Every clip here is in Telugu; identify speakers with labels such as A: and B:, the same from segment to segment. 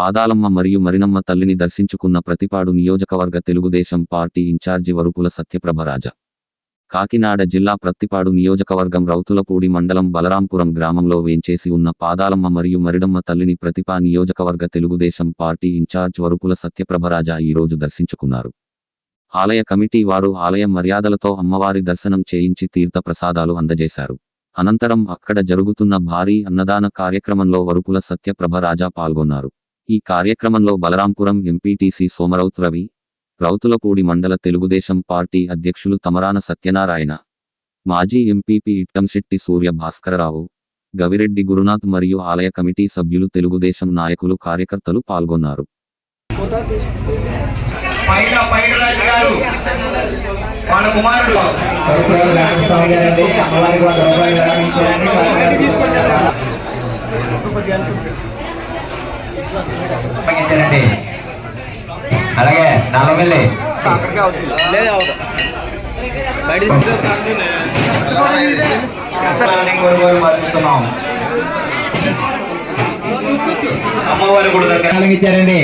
A: పాదాలమ్మ మరియు మరినమ్మ తల్లిని దర్శించుకున్న ప్రతిపాడు నియోజకవర్గ తెలుగుదేశం పార్టీ ఇన్ఛార్జి వరుపుల సత్యప్రభరాజ. కాకినాడ జిల్లా ప్రత్తిపాడు నియోజకవర్గం రౌతులపూడి మండలం బలరాంపురం గ్రామంలో వేంచేసి ఉన్న పాదాలమ్మ మరియు మరిడమ్మ తల్లిని ప్రతిపా నియోజకవర్గ తెలుగుదేశం పార్టీ ఇన్ఛార్జ్ వరుపుల సత్యప్రభరాజ ఈ రోజు దర్శించుకున్నారు. ఆలయ కమిటీ వారు ఆలయ మర్యాదలతో అమ్మవారి దర్శనం చేయించి తీర్థ ప్రసాదాలు అందజేశారు. అనంతరం అక్కడ జరుగుతున్న భారీ అన్నదాన కార్యక్రమంలో వరుపుల సత్యప్రభరాజ పాల్గొన్నారు. ఈ కార్యక్రమంలో బలరాంపురం ఎంపీటీసీ సోమరౌత్ రవి రౌతులపూడి మండల తెలుగుదేశం పార్టీ అధ్యక్షులు తమరాన సత్యనారాయణ మాజీ ఎంపీపీ ఇట్టంశెట్టి సూర్య భాస్కరరావు గవిరెడ్డి గురునాథ్ మరియు ఆలయ కమిటీ సభ్యులు తెలుగుదేశం నాయకులు కార్యకర్తలు పాల్గొన్నారు.
B: అలాగే నల్లమిల్లి అమ్మవారి గుడి దగ్గర ఇచ్చారండి.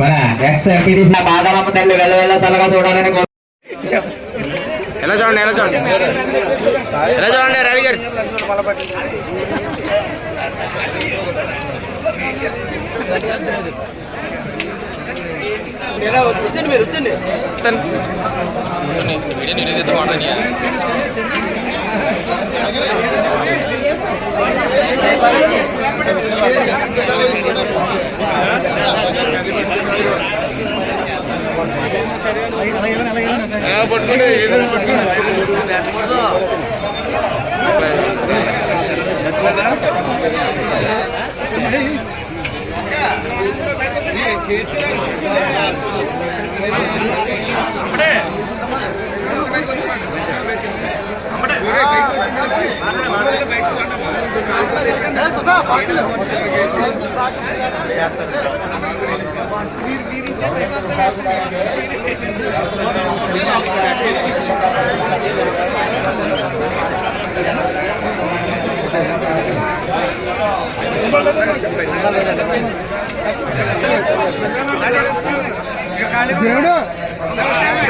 B: మన ఎక్స్ ఎంపీటీసీ బాదాలమ్మ తల్లి వెళ్ళ వెళ్ళ తలగా చూడాలని ఎలా చూడండి ఎలా చూడండి? ఎలా చూడండి రవి గారు? వచ్చండి మీరు వచ్చండి వీడియో నేను ఏదైతే వాడని పట్టుకుంటే ఏదో పట్టుకుంటే చేసి దేవుడు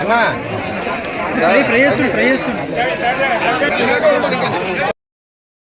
C: Come on. ఫ్రై చేసుకోండి ఫ్రై చేసుకోండి